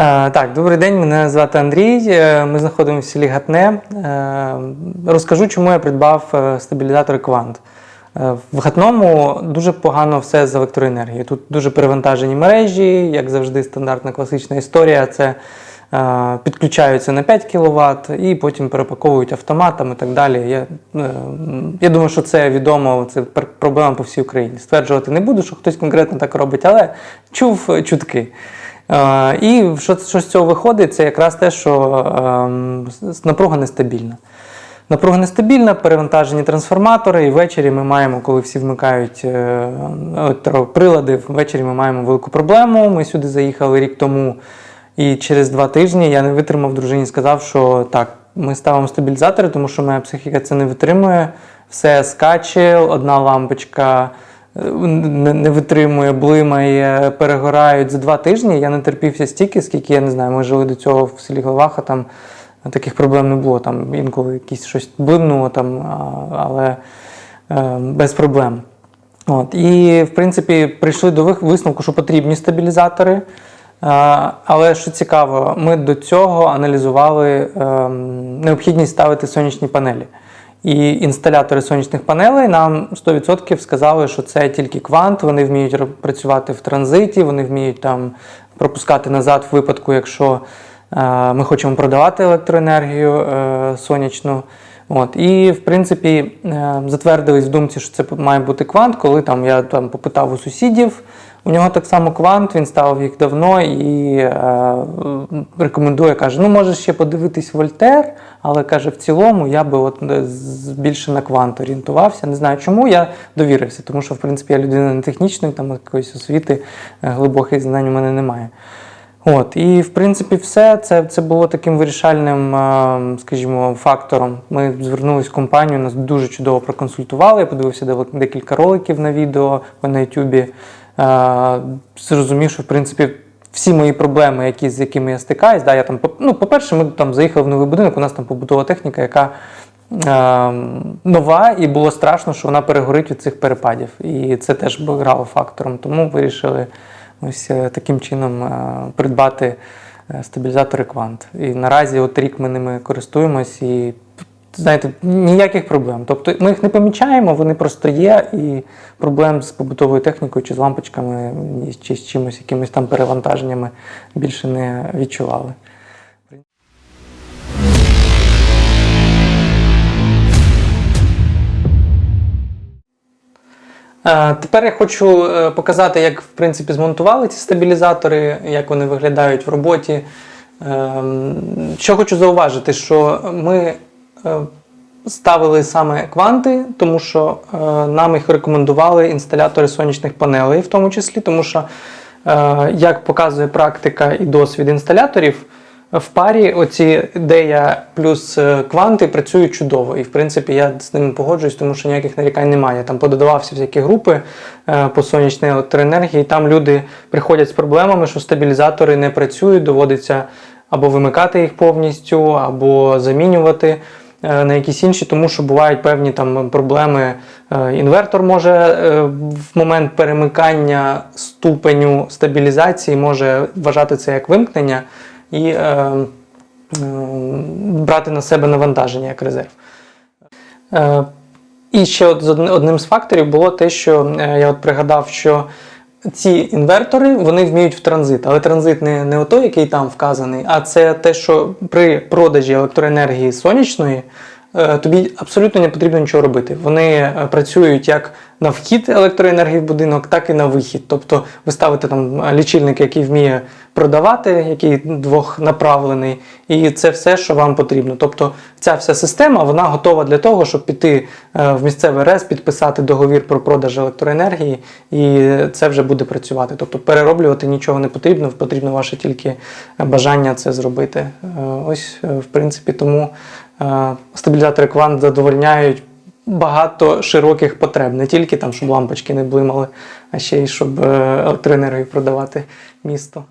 Е, Так, добрий день, мене звати Андрій. Е, Ми знаходимося в селі Гатне. Е, Розкажу, чому я придбав стабілізатори Квант. В Гатному дуже погано все з електроенергією. Тут дуже перевантажені мережі, як завжди, стандартна класична історія. Це підключаються на 5 кВт і потім перепаковують автоматом і так далі. Я, я думаю, що це відомо, це проблема по всій Україні. Стверджувати не буду, що хтось конкретно так робить, але чув чутки. Е, І що, що з цього виходить, це якраз те, що ем, напруга нестабільна. Напруга нестабільна, перевантажені трансформатори, і ввечері ми маємо, коли всі вмикають е, електроприлади, ввечері ми маємо велику проблему. Ми сюди заїхали рік тому, і через два тижні я не витримав дружині, сказав, що так, ми ставимо стабілізатори, тому що моя психіка це не витримує. Все скаче, одна лампочка не, витримує, блимає, перегорають за два тижні. Я не терпівся стільки, скільки я не знаю. Ми жили до цього в селі Головаха, там таких проблем не було. Там інколи якісь щось блимнуло, там, але е, без проблем. От. І, в принципі, прийшли до висновку, що потрібні стабілізатори. Але що цікаво, ми до цього аналізували ем, необхідність ставити сонячні панелі. І інсталятори сонячних панелей нам 100% сказали, що це тільки квант, вони вміють працювати в транзиті, вони вміють там пропускати назад в випадку, якщо е, ми хочемо продавати електроенергію е, сонячну. От. І, в принципі, е, затвердились в думці, що це має бути квант, коли там, я там попитав у сусідів. У нього так само квант, він ставив їх давно і е, рекомендує, каже: ну можеш ще подивитись Вольтер, але каже, в цілому я би от е, більше на квант орієнтувався. Не знаю чому, я довірився, тому що в принципі я людина не технічної, там якоїсь освіти е, глибоких знань у мене немає. От, і в принципі, все це, це було таким вирішальним, скажімо, фактором. Ми звернулися в компанію, нас дуже чудово проконсультували. Я подивився декілька роликів на відео на Ютубі. Зрозумів, що в принципі всі мої проблеми, які, з якими я стикаюсь, да, я там, ну, по-перше, ми там заїхали в новий будинок, у нас там побутова техніка, яка е, нова, і було страшно, що вона перегорить від цих перепадів. І це теж грало фактором. Тому вирішили ось е, таким чином е, придбати е, стабілізатори квант. І наразі от рік ми ними користуємось і. Знаєте, ніяких проблем. Тобто ми їх не помічаємо, вони просто є, і проблем з побутовою технікою чи з лампочками, чи з чимось, якимись там перевантаженнями більше не відчували. Тепер я хочу е, показати, як в принципі змонтували ці стабілізатори, як вони виглядають в роботі. Ем, Що хочу зауважити, що ми е, ставили саме кванти, тому що е, нам їх рекомендували інсталятори сонячних панелей, в тому числі, тому що, е, як показує практика і досвід інсталяторів, в парі оці дея плюс е, кванти працюють чудово. І в принципі я з ними погоджуюсь, тому що ніяких нарікань немає. Там пододавався всякі групи е, по сонячній електроенергії. Там люди приходять з проблемами, що стабілізатори не працюють, доводиться або вимикати їх повністю, або замінювати е, на якісь інші, тому що бувають певні там проблеми. Інвертор може в момент перемикання ступеню стабілізації може вважати це як вимкнення і е, е, брати на себе навантаження як резерв. Е, і ще от одним з факторів було те, що е, я от пригадав, що ці інвертори вони вміють в транзит, але транзит не, не той, який там вказаний, а це те, що при продажі електроенергії сонячної тобі абсолютно не потрібно нічого робити. Вони е, працюють як на вхід електроенергії в будинок, так і на вихід. Тобто ви ставите там лічильник, який вміє продавати, який двохнаправлений, і це все, що вам потрібно. Тобто ця вся система вона готова для того, щоб піти е, в місцевий РЕС, підписати договір про продаж електроенергії, і це вже буде працювати. Тобто перероблювати нічого не потрібно, потрібно ваше тільки бажання це зробити. Е, Ось, е, в принципі, тому е, стабілізатори квант задовольняють. Багато широких потреб, не тільки там, щоб лампочки не блимали, а ще й щоб е, електроенергію продавати місту.